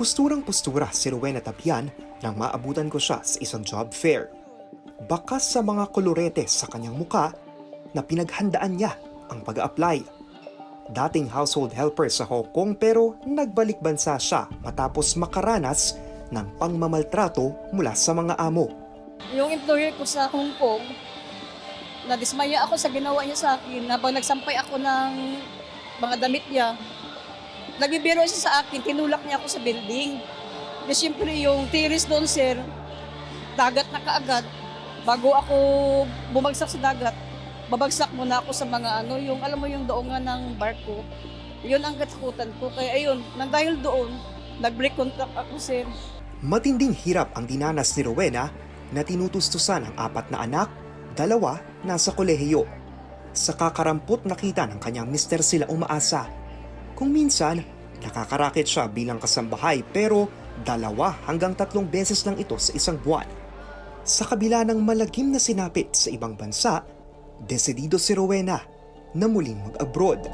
Pusturang-pustura si Rowena Tapian nang maabutan ko siya sa isang job fair. Bakas sa mga kolorete sa kanyang muka na pinaghandaan niya ang pag-apply. Dating household helper sa Hong Kong pero nagbalik bansa siya matapos makaranas ng pangmamaltrato mula sa mga amo. Yung employer ko sa Hong Kong, nadismaya ako sa ginawa niya sa akin habang nagsampay ako ng mga damit niya. Nagbibiro siya sa akin, tinulak niya ako sa building. Di siyempre yung tiris doon, sir, dagat na kaagad. Bago ako bumagsak sa dagat, babagsak muna ako sa mga ano, yung alam mo yung doongan ng barko. Yun ang katakutan ko. Kaya ayun, nang dahil doon, nag-break contact ako, sir. Matinding hirap ang dinanas ni Rowena na tinutustusan ang apat na anak, dalawa nasa kolehiyo. Sa kakarampot nakita ng kanyang mister sila umaasa. Kung minsan, nakakarakit siya bilang kasambahay pero dalawa hanggang tatlong beses lang ito sa isang buwan. Sa kabila ng malagim na sinapit sa ibang bansa, desidido si Rowena na muling mag-abroad.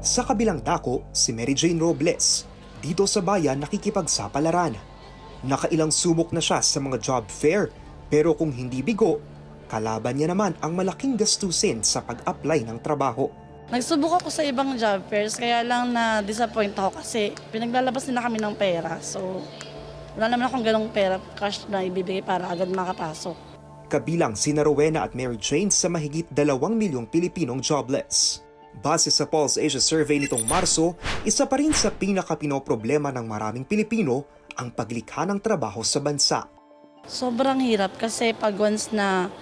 Sa kabilang dako, si Mary Jane Robles. Dito sa bayan nakikipagsapalaran. Nakailang sumok na siya sa mga job fair pero kung hindi bigo, kalaban niya naman ang malaking gastusin sa pag-apply ng trabaho. Nagsubok ako sa ibang job fairs, kaya lang na-disappoint ako kasi pinaglalabas nila kami ng pera. So, wala naman akong ganong pera, cash na ibibigay para agad makapasok. Kabilang sina Rowena at Mary Jane sa mahigit dalawang milyong Pilipinong jobless. Base sa Pulse Asia Survey nitong Marso, isa pa rin sa pinakapinoproblema ng maraming Pilipino ang paglikha ng trabaho sa bansa. Sobrang hirap kasi pag once na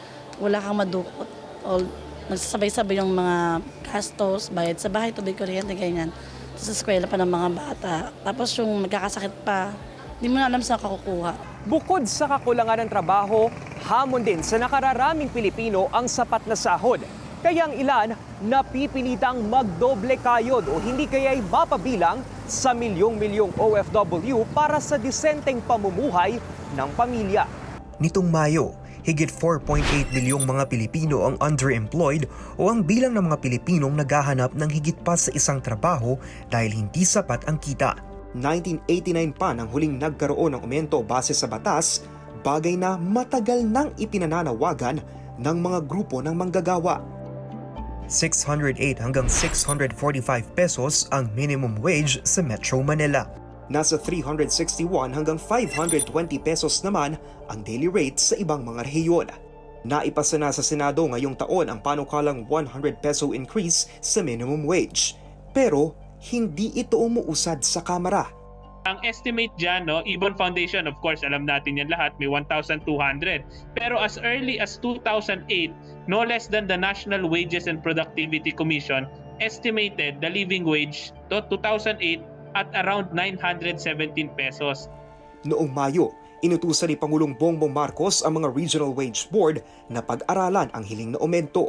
wala kang madukot, o nagsasabay-sabay yung mga gastos, bayad sa bahay, tubig, kuryente, ganyan. Sa eskwela pa ng mga bata. Tapos yung magkakasakit pa, hindi mo na alam saan ka kukuha. Bukod sa kakulangan ng trabaho, hamon din sa nakararaming Pilipino ang sapat na sahod. Kaya ang ilan napipilitang magdoble kayod o hindi kaya'y mapabilang sa milyong-milyong OFW para sa disenteng pamumuhay ng pamilya. Nitong Mayo, higit 4.8 milyong mga Pilipino ang underemployed o ang bilang ng mga Pilipinong naghahanap ng higit pa sa isang trabaho dahil hindi sapat ang kita. 1989 pa nang huling nagkaroon ng aumento base sa batas, bagay na matagal nang ipinananawagan ng mga grupo ng manggagawa. 608 hanggang 645 pesos ang minimum wage sa Metro Manila. Nasa 361 hanggang 520 pesos naman ang daily rate sa ibang mga rehiyon. Naipasa na sa Senado ngayong taon ang panukalang 100 peso increase sa minimum wage. Pero hindi ito umuusad sa Kamara. Ang estimate dyan, no, Ibon Foundation, of course, alam natin yan lahat, may 1,200. Pero as early as 2008, no less than the National Wages and Productivity Commission estimated the living wage to 2008 at around 917 pesos. Noong Mayo, inutusan ni Pangulong Bongbong Marcos ang mga Regional Wage Board na pag-aralan ang hiling na aumento.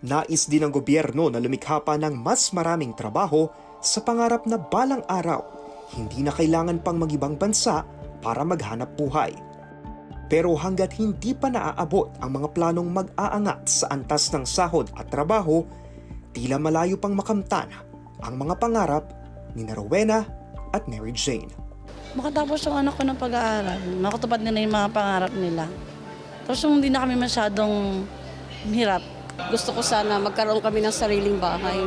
Nais din ng gobyerno na lumikha pa ng mas maraming trabaho sa pangarap na balang araw, hindi na kailangan pang magibang bansa para maghanap buhay. Pero hanggat hindi pa naaabot ang mga planong mag-aangat sa antas ng sahod at trabaho, tila malayo pang makamtan ang mga pangarap ni Rowena at Mary Jane. Makatapos yung anak ko ng pag-aaral, makatupad nila yung mga pangarap nila. Tapos yung hindi na kami masyadong hirap, Gusto ko sana magkaroon kami ng sariling bahay.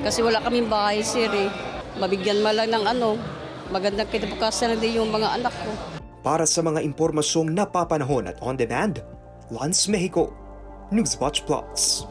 Kasi wala kaming bahay, sir eh. Mabigyan man lang ng ano, magandang kinabukasan na din yung mga anak ko. Para sa mga impormasyong napapanahon at on demand, Lance Mexico, Newswatch Plus.